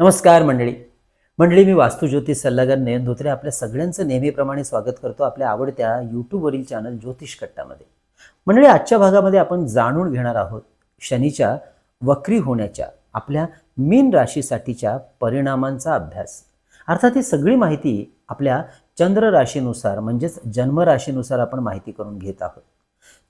नमस्कार मंडळी. मंडळी मी वास्तुज्योतिष सल्लागार नयन धोत्रे आपल्या सगळ्यांचं नेहमीप्रमाणे स्वागत करतो आपल्या आवडत्या यूट्यूबवरील चॅनल ज्योतिष कट्टामध्ये. मंडळी आजच्या भागामध्ये आपण जाणून घेणार आहोत शनीच्या वक्री होण्याच्या आपल्या मीन राशीसाठीच्या परिणामांचा अभ्यास. अर्थात ही सगळी माहिती आपल्या चंद्र राशीनुसार म्हणजेच जन्मराशीनुसार आपण माहिती करून घेत आहोत.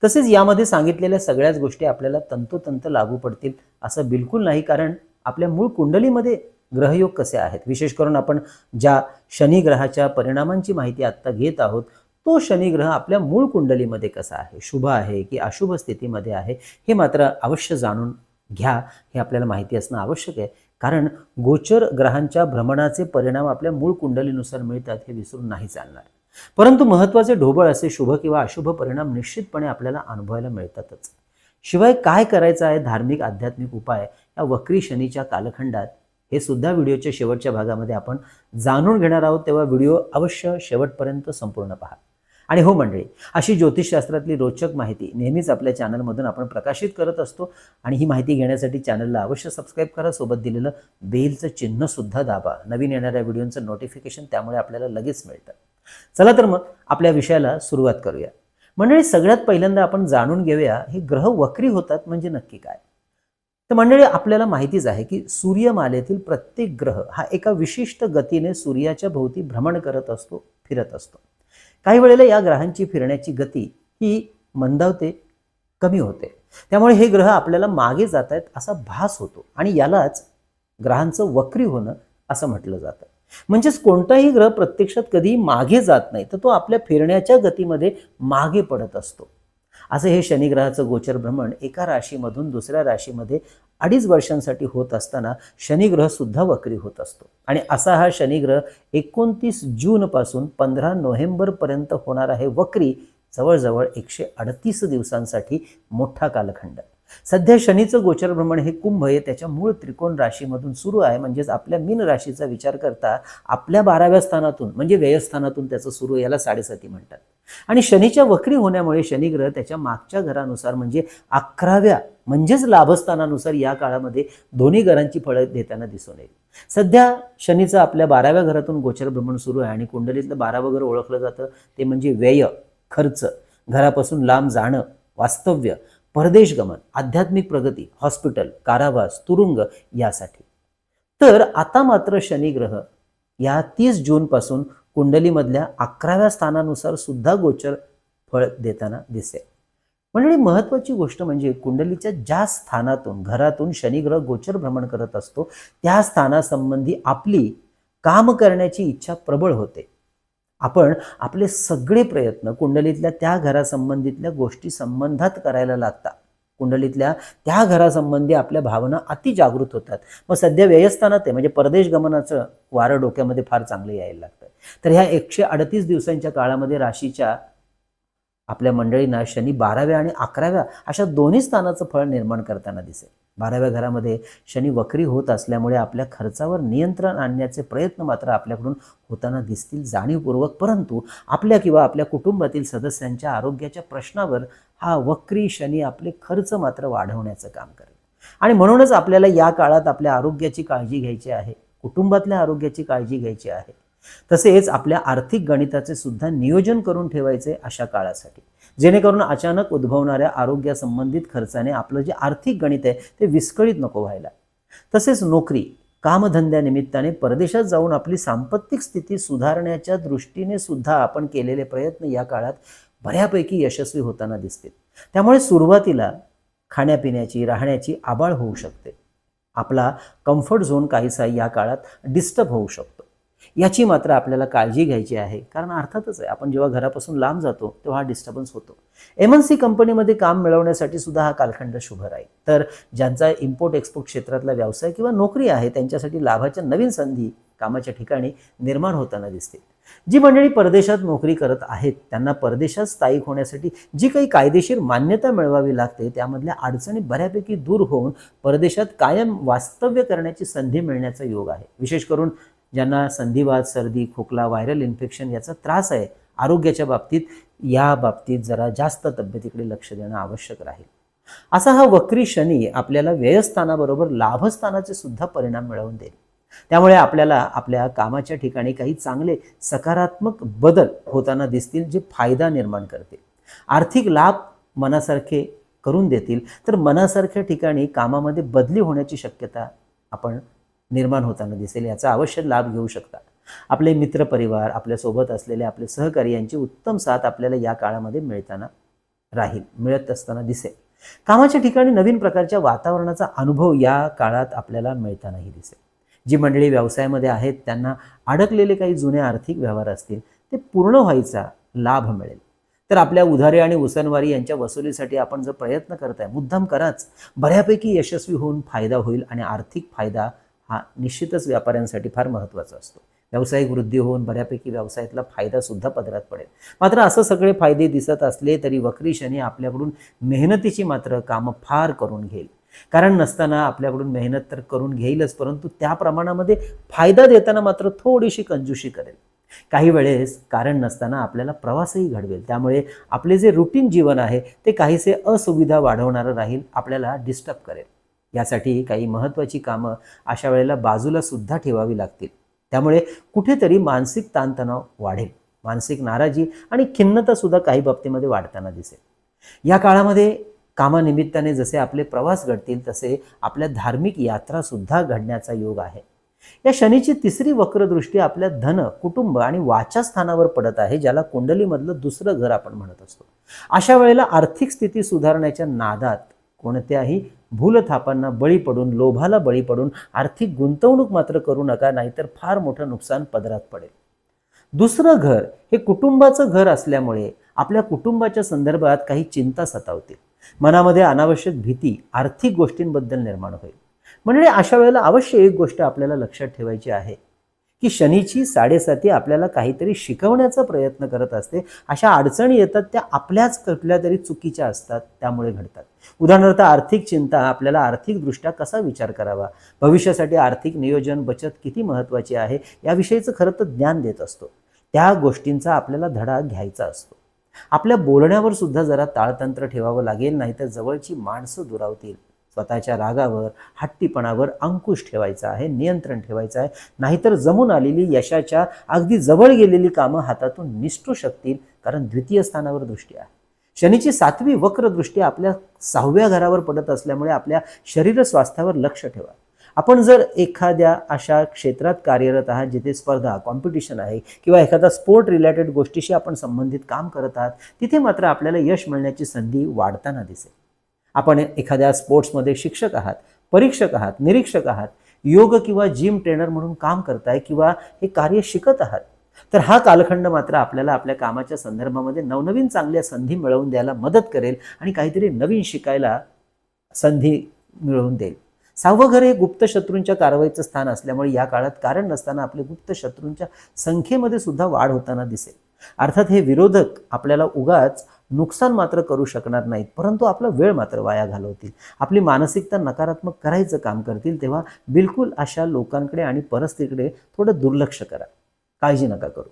तसेच यामध्ये सांगितलेल्या सगळ्याच गोष्टी आपल्याला तंतोतंत लागू पडतील असं बिलकुल नाही कारण आपल्या मूळ कुंडलीमध्ये ग्रहयोग कसे आहेत? विशेष करून आपण ज्या शनिग्रहाच्या परिणामांची माहिती आत्ता घेत आहोत तो शनिग्रह आपल्या मूळ कुंडलीमध्ये कसा आहे? शुभ आहे की अशुभ स्थितीमध्ये आहे? हे मात्र अवश्य जाणून घ्या. हे आपल्याला माहिती असणं आवश्यक आहे. कारण गोचर ग्रहांच्या भ्रमणाचे परिणाम आपल्या मूळ कुंडलीनुसार मिळतात हे विसरून नाही चालणार. परंतु महत्त्वाचे ढोबळ असे शुभ किंवा अशुभ परिणाम निश्चितपणे आपल्याला अनुभवायला मिळतातच. शिवाय काय करायचं आहे? धार्मिक आध्यात्मिक उपाय या वक्री शनीच्या कालखंडात हे सुद्धा व्हिडिओच्या शेवटच्या भागामध्ये आपण जाणून घेणार आहोत तेव्हा व्हिडिओ अवश्य शेवटपर्यंत संपूर्ण पहा. आणि हो मंडळी अशी ज्योतिषशास्त्रातली रोचक माहिती नेहमीच आपल्या चॅनलमधून आपण प्रकाशित करत असतो आणि ही माहिती घेण्यासाठी चॅनलला अवश्य सबस्क्राईब करा. सोबत दिलेलं बेलचं चिन्ह सुद्धा दाबा. नवीन येणाऱ्या व्हिडिओचं नोटिफिकेशन त्यामुळे आपल्याला लगेच मिळतं. चला तर मग आपल्या विषयाला सुरुवात करूया. मंडळी सगळ्यात पहिल्यांदा आपण जाणून घेऊया हे ग्रह वक्री होतात म्हणजे नक्की काय? तर मंडळी आपल्याला माहितीच आहे की सूर्यमालेतील प्रत्येक ग्रह हा एका विशिष्ट गतीने सूर्याच्या भोवती भ्रमण करत असतो फिरत असतो. काही वेळेला या ग्रहांची फिरण्याची गती ही मंदावते कमी होते. त्यामुळे हे ग्रह आपल्याला मागे जात आहेत असा भास होतो आणि यालाच ग्रहांचं वक्री होणं असं म्हटलं जातं. म्हणजेच कोणताही ग्रह प्रत्यक्षात कधी मागे जात नाही तर तो आपल्या फिरण्याच्या गतीमध्ये मागे पडत असतो. असं हे शनिग्रहाचं गोचर भ्रमण एका राशीमधून दुसऱ्या राशीमध्ये अडीच वर्षांसाठी होत असताना शनिग्रह सुद्धा वक्री होत असतो. आणि असा हा शनिग्रह एकोणतीस जूनपासून पंधरा नोव्हेंबरपर्यंत होणार आहे वक्री जवळजवळ एकशे अडतीस दिवसांसाठी मोठा कालखंड. सध्या शनीचं गोचर भ्रमण हे कुंभ हे त्याच्या मूळ त्रिकोण राशीमधून सुरू आहे म्हणजेच आपल्या मीन राशीचा विचार करता आपल्या बाराव्या स्थानातून म्हणजे व्ययस्थानातून त्याचं सुरू याला साडेसाती म्हणतात. आणि शनीच्या वक्री होण्यामुळे शनिग्रह त्याच्या मागच्या घरानुसार म्हणजे अकराव्या म्हणजेच लाभस्थानानुसार या काळामध्ये दोन्ही घरांची फळं देताना दिसून येईल. सध्या शनीचं आपल्या बाराव्या घरातून गोचर भ्रमण सुरू आहे आणि कुंडलीतलं बारावं घर ओळखलं जातं. ते म्हणजे व्यय खर्च घरापासून लांब जाणं वास्तव्य परदेश गमन आध्यात्मिक प्रगती हॉस्पिटल कारावास तुरुंग यासाठी. तर आता मात्र शनिग्रह या तीस जूनपासून कुंडलीमधल्या अकराव्या स्थानानुसार सुद्धा गोचर फळ देताना दिसेल. मंडळी महत्वाची गोष्ट म्हणजे कुंडलीच्या ज्या स्थानातून घरातून शनिग्रह गोचर भ्रमण करत असतो त्या स्थानासंबंधी आपली काम करण्याची इच्छा प्रबळ होते. आपण आपले सगळे प्रयत्न कुंडलीतल्या त्या घरासंबंधीतल्या गोष्टी संबंधात करायला लागतात. कुंडलीतल्या त्या घरासंबंधी आपल्या भावना अति जागृत होतात. मग सध्या व्ययस्थानात आहे. म्हणजे परदेश गमनाचं वारं डोक्यामध्ये फार चांगलं यायला लागतं तर ह्या एकशे अडतीस दिवसांच्या काळामध्ये राशीच्या आपल्या मंडळींना शनी बाराव्या आणि अकराव्या अशा दोन्ही स्थानाचं फळ निर्माण करताना दिसेल. बाराव्या घरामध्ये शनी वक्री होत असल्यामुळे आपल्या खर्चावर नियंत्रण आणण्याचे प्रयत्न मात्र आपल्याकडून होताना दिसतील जाणीवपूर्वक. परंतु आपल्या किंवा आपल्या कुटुंबातील सदस्यांच्या आरोग्याच्या प्रश्नावर हा वक्री शनी आपले खर्च मात्र वाढवण्याचं काम करेल. आणि म्हणूनच आपल्याला या काळात आपल्या आरोग्याची काळजी घ्यायची आहे कुटुंबातल्या आरोग्याची काळजी घ्यायची आहे. तसेच आपल्या आर्थिक गणिताचे सुद्धा नियोजन करून ठेवायचे अशा काळासाठी. जेणेकरून अचानक उद्भवणाऱ्या आरोग्यासंबंधित खर्चाने आपलं जे आर्थिक गणित आहे ते विस्कळीत नको व्हायला. तसेच नोकरी कामधंद्यानिमित्ताने परदेशात जाऊन आपली सांपत्तिक स्थिती सुधारण्याच्या दृष्टीने सुद्धा आपण केलेले प्रयत्न या काळात बऱ्यापैकी यशस्वी होताना दिसतील त्यामुळे सुरुवातीला खाण्यापिण्याची राहण्याची आबाळ होऊ शकते. आपला कम्फर्ट झोन काहीसा या काळात डिस्टर्ब होऊ शकतो. याची मात्र आपल्याला काळजी घ्यायची आहे. कारण अर्थातच आहे आपण जेव्हा घरापासून लांब जातो तेव्हा हा डिस्टर्बन्स होतो. एम एन सी कंपनीमध्ये काम मिळवण्यासाठी सुद्धा हा कालखंड शुभ राहील. तर ज्यांचा इम्पोर्ट एक्सपोर्ट क्षेत्रातला व्यवसाय किंवा नोकरी आहे त्यांच्यासाठी लाभाच्या नवीन संधी कामाच्या ठिकाणी निर्माण होताना दिसतील. जी मंडळी परदेशात नोकरी करत आहेत त्यांना परदेशात स्थायिक होण्यासाठी जी काही कायदेशीर मान्यता मिळवावी लागते त्यामधल्या अडचणी बऱ्यापैकी दूर होऊन परदेशात कायम वास्तव्य करण्याची संधी मिळण्याचा योग आहे. विशेष करून ज्यांना संधिवात सर्दी खोकला व्हायरल इन्फेक्शन याचा त्रास आहे आरोग्याच्या बाबतीत या बाबतीत जरा जास्त तब्येतीकडे लक्ष देणं आवश्यक राहील. असा हा वक्री शनी आपल्याला व्ययस्थानाबरोबर लाभस्थानाचे सुद्धा परिणाम मिळवून देईल. त्यामुळे आपल्याला आपल्या कामाच्या ठिकाणी काही चांगले सकारात्मक बदल होताना दिसतील जे फायदा निर्माण करतील. आर्थिक लाभ मनासारखे करून देतील तर मनासारख्या ठिकाणी कामामध्ये बदली होण्याची शक्यता आपण निर्माण होताना दिसेल याचा अवश्य लाभ घेऊ शकता आपले मित्रपरिवार आपल्यासोबत असलेले आपले सहकारी यांची उत्तम साथ आपल्याला या काळामध्ये मिळताना राहील मिळत असताना दिसेल. कामाच्या ठिकाणी नवीन प्रकारच्या वातावरणाचा अनुभव या काळात आपल्याला मिळतानाही दिसेल. जी मंडळी व्यवसायामध्ये आहेत त्यांना अडकलेले काही जुने आर्थिक व्यवहार असतील ते पूर्ण व्हायचा लाभ मिळेल. तर आपल्या उधारी आणि उसनवारी यांच्या वसुलीसाठी आपण जर प्रयत्न करताय मुद्दाम कराच बऱ्यापैकी यशस्वी होऊन फायदा होईल आणि आर्थिक फायदा हा निश्चितच व्यापाऱ्यांसाठी फार महत्त्वाचा असतो. व्यावसायिक वृद्धी होऊन बऱ्यापैकी व्यवसायातला फायदासुद्धा पदरात पडेल. मात्र असं सगळे फायदे दिसत असले तरी वक्री शनी आपल्याकडून मेहनतीची मात्र कामं फार करून घेईल. कारण नसताना आपल्याकडून मेहनत तर करून घेईलच परंतु त्या प्रमाणामध्ये फायदा देताना मात्र थोडीशी कंजूशी करेल. काही वेळेस कारण नसताना आपल्याला प्रवासही घडवेल. त्यामुळे आपले जे रुटीन जीवन आहे ते काहीसे असुविधा वाढवणारं राहील आपल्याला डिस्टर्ब करेल. यासाठी काही महत्त्वाची कामं अशा वेळेला बाजूला सुद्धा ठेवावी लागतील. त्यामुळे कुठेतरी मानसिक ताणतणाव वाढेल. मानसिक नाराजी आणि खिन्नता सुद्धा काही बाबतीमध्ये वाढताना दिसेल. या काळामध्ये कामानिमित्ताने जसे आपले प्रवास घडतील तसे आपल्या धार्मिक यात्रा सुद्धा घडण्याचा योग आहे. या शनीची तिसरी वक्रदृष्टी आपल्या धन कुटुंब आणि वाचास्थानावर पडत आहे ज्याला कुंडलीमधलं दुसरं घर आपण म्हणत असतो. अशा वेळेला आर्थिक स्थिती सुधारण्याच्या नादात कोणत्याही भूलथापांना बळी पडून लोभाला बळी पडून आर्थिक गुंतवणूक मात्र करू नका नाहीतर फार मोठं नुकसान पदरात पडेल. दुसरं घर हे कुटुंबाचं घर असल्यामुळे आपल्या कुटुंबाच्या संदर्भात काही चिंता सतावतील. मनामध्ये अनावश्यक भीती आर्थिक गोष्टींबद्दल निर्माण होईल. म्हणजे अशा वेळेला अवश्य एक गोष्ट आपल्याला लक्षात ठेवायची आहे की शनीची साडेसाती आपल्याला काहीतरी शिकवण्याचा प्रयत्न करत असते. अशा अडचणी येतात त्या आपल्याच कुठल्या तरी चुकीच्या असतात त्यामुळे घडतात. उदाहरणार्थ आर्थिक चिंता आपल्याला आर्थिकदृष्ट्या कसा विचार करावा? भविष्यासाठी आर्थिक नियोजन बचत किती महत्त्वाची आहे? याविषयीचं खरं तर ज्ञान देत असतो. त्या गोष्टींचा आपल्याला धडा घ्यायचा असतो. आपल्या बोलण्यावर सुद्धा जरा ताळतंत्र ठेवावं लागेल नाही तर जवळची माणसं दुरावतील. स्वतःच्या रागावर हट्टीपणावर अंकुश ठेवायचा आहे नियंत्रण ठेवायचं आहे. नाहीतर जमून आलेली यशाच्या अगदी जवळ गेलेली कामं हातातून निष्ठू शकतील कारण द्वितीय स्थानावर दृष्टी आहे. शनीची सातवी वक्र दृष्टी आपल्या सहाव्या घरावर पडत असल्यामुळे आपल्या शरीर स्वास्थ्यावर लक्ष ठेवा. आपण जर एखाद्या अशा क्षेत्रात कार्यरत आहात जिथे स्पर्धा कॉम्पिटिशन आहे किंवा एखादा स्पोर्ट रिलेटेड गोष्टीशी आपण संबंधित काम करत आहात तिथे मात्र आपल्याला यश मिळण्याची संधी वाढताना दिसेल. आपण एखाद्या स्पोर्ट्समध्ये शिक्षक आहात परीक्षक आहात निरीक्षक आहात योग किंवा जिम ट्रेनर म्हणून काम करताय किंवा हे कार्य शिकत आहात तर हा कालखंड मात्र आपल्याला आपल्या कामाच्या संदर्भामध्ये नवनवीन चांगल्या संधी मिळवून द्यायला मदत करेल आणि काहीतरी नवीन शिकायला संधी मिळवून देईल. सहावं घर हे गुप्त शत्रूंच्या कारवाईचं स्थान असल्यामुळे या काळात कारण नसताना आपले गुप्त शत्रूंच्या संख्येमध्ये सुद्धा वाढ होताना दिसेल. अर्थात हे विरोधक आपल्याला उगाच नुकसान मात्र करू शकणार नाहीत. परंतु आपला वेळ मात्र वाया घालवतील. आपली मानसिकता नकारात्मक करायचं काम करतील तेव्हा बिलकुल अशा लोकांकडे आणि परिस्थितीकडे थोडं दुर्लक्ष करा. काळजी नका करू.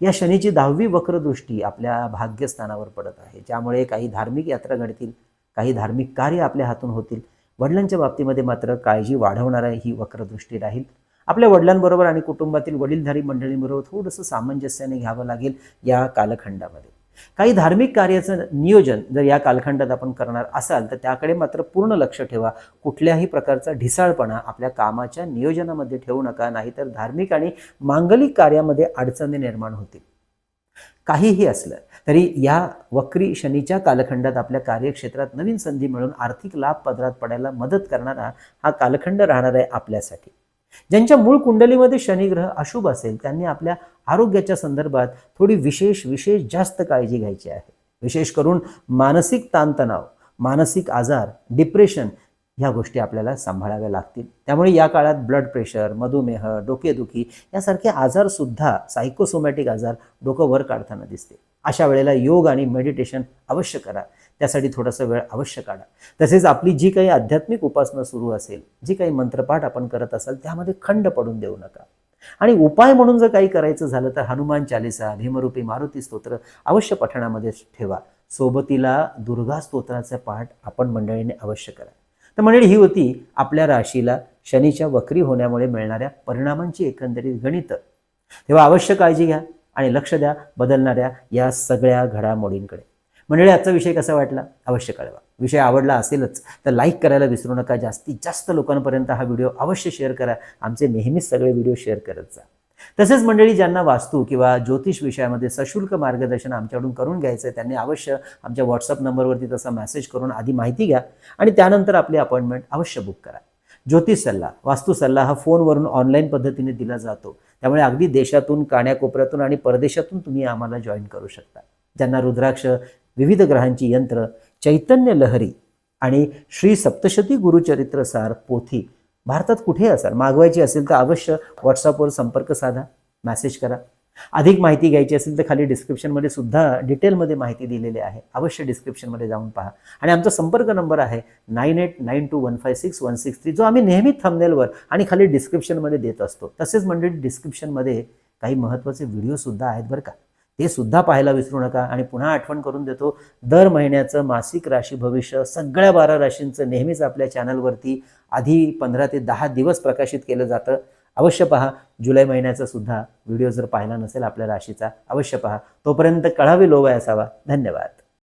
या शनीची दहावी वक्रदृष्टी आपल्या भाग्यस्थानावर पडत आहे. ज्यामुळे काही धार्मिक यात्रा घडतील काही धार्मिक कार्य आपल्या हातून होतील. वडिलांच्या बाबतीमध्ये मात्र काळजी वाढवणारा ही वक्रदृष्टी राहील. आपल्या वडिलांबरोबर आणि कुटुंबातील वडीलधारी मंडळींबरोबर थोडंसं सामंजस्याने घ्यावं लागेल या कालखंडामध्ये. काही धार्मिक कार्याचं नियोजन जर या कालखंडात आपण करणार असाल तर त्याकडे मात्र पूर्ण लक्ष ठेवा. कुठल्याही प्रकारचा ढिसाळपणा आपल्या कामाच्या नियोजनामध्ये ठेवू नका नाहीतर धार्मिक आणि मांगलिक कार्यामध्ये अडचणी निर्माण होतील. काहीही असलं तरी या वक्री शनीच्या कालखंडात आपल्या कार्यक्षेत्रात नवीन संधी मिळून आर्थिक लाभ पदरात पडायला मदत करणारा हा कालखंड राहणार आहे आपल्यासाठी. ज्यांच्या मूळ कुंडलीमध्ये शनिग्रह अशुभ असेल त्यांनी आपल्या आरोग्याच्या संदर्भात थोडी विशेष विशेष जास्त काळजी घ्यायची आहे. विशेष करून मानसिक ताणतणाव मानसिक आजार डिप्रेशन ह्या गोष्टी आपल्याला सांभाळाव्या लागतील. त्यामुळे या काळात ब्लड प्रेशर मधुमेह डोकेदुखी यासारखे आजारसुद्धा सायकोसोमॅटिक आजार डोकं वर काढताना दिसते अशा वेळेला योग आणि मेडिटेशन अवश्य करा. त्यासाठी थोडासा वेळ अवश्य काढा. तसेच आपली जी काही आध्यात्मिक उपासना सुरू असेल जी काही मंत्रपाठ आपण करत असाल त्यामध्ये खंड पडून देऊ नका. आणि उपाय म्हणून जर काही करायचं झालं तर हनुमान चालिसा भीमरूपी मारुती स्तोत्र अवश्य पठणामध्ये ठेवा. सोबतीला दुर्गा स्तोत्राचा पाठ आपण मंडळीने अवश्य करा. तर मंडळी ही होती आपल्या राशीला शनीच्या वक्री होण्यामुळे मिळणाऱ्या परिणामांची एकंदरीत गणितं. तेव्हा अवश्य काळजी घ्या. आणि लक्ष द्या बदलणाऱ्या या सगळ्या घडामोडींकडे. मंडळी आजचा विषय कसा वाटला? अवश्य कळवा. विषय आवडला असेलच तर लाईक करायला विसरू नका. जास्तीत जास्त लोकांपर्यंत हा व्हिडिओ अवश्य शेअर करा. आमचे नेहमीच सगळे व्हिडिओ शेअर करत जा. तसेच मंडळी ज्यांना वास्तू किंवा ज्योतिष विषयामध्ये सशुल्क मार्गदर्शन आमच्याकडून करून घ्यायचं आहे त्यांनी अवश्य आमच्या व्हॉट्सअप नंबरवरती तसा मेसेज करून आधी माहिती घ्या आणि त्यानंतर आपली अपॉइंटमेंट अवश्य बुक करा. ज्योतिष सल्ला वास्तू सल्ला हा फोनवरून ऑनलाईन पद्धतीने दिला जातो. त्यामुळे अगदी देशातून काण्याकोपऱ्यातून आणि परदेशातून तुम्ही आम्हाला जॉईन करू शकता. ज्यांना रुद्राक्ष विविध ग्रहांची यंत्र चैतन्य लहरी आणि श्री सप्तशती गुरुचरित्र सार पोथी भारतात कुठे असाल? मागवायची असेल तर अवश्य व्हॉट्सअपवर संपर्क साधा. मॅसेज करा. अधिक माहिती घ्यायची असेल तर खाली डिस्क्रिप्शनमध्ये सुद्धा डिटेलमध्ये माहिती दिलेली आहे. अवश्य डिस्क्रिप्शनमध्ये जाऊन पहा. आणि आमचा संपर्क नंबर आहे nine eight nine two one five six one six three जो आम्ही नेहमी थंबनेलवर आणि खाली डिस्क्रिप्शनमध्ये देत असतो. तसेच म्हणजे डिस्क्रिप्शनमध्ये काही महत्त्वाचे व्हिडिओसुद्धा आहेत बरं का. ते सुद्धा पाहायला विसरू नका आणि पुन्हा आठवण करून देतो दर महिन्याचं मासिक राशी भविष्य सगळ्या बारा राशींचं नेहमीच आपल्या चॅनलवरती आधी पंधरा ते दहा दिवस प्रकाशित केलं जातं. अवश्य पहा. जुलै महिन्याचा सुद्धा व्हिडिओ जर पाहिला नसेल आपल्या राशीचा अवश्य पहा. तोपर्यंत कळावे लोवाय असावा धन्यवाद.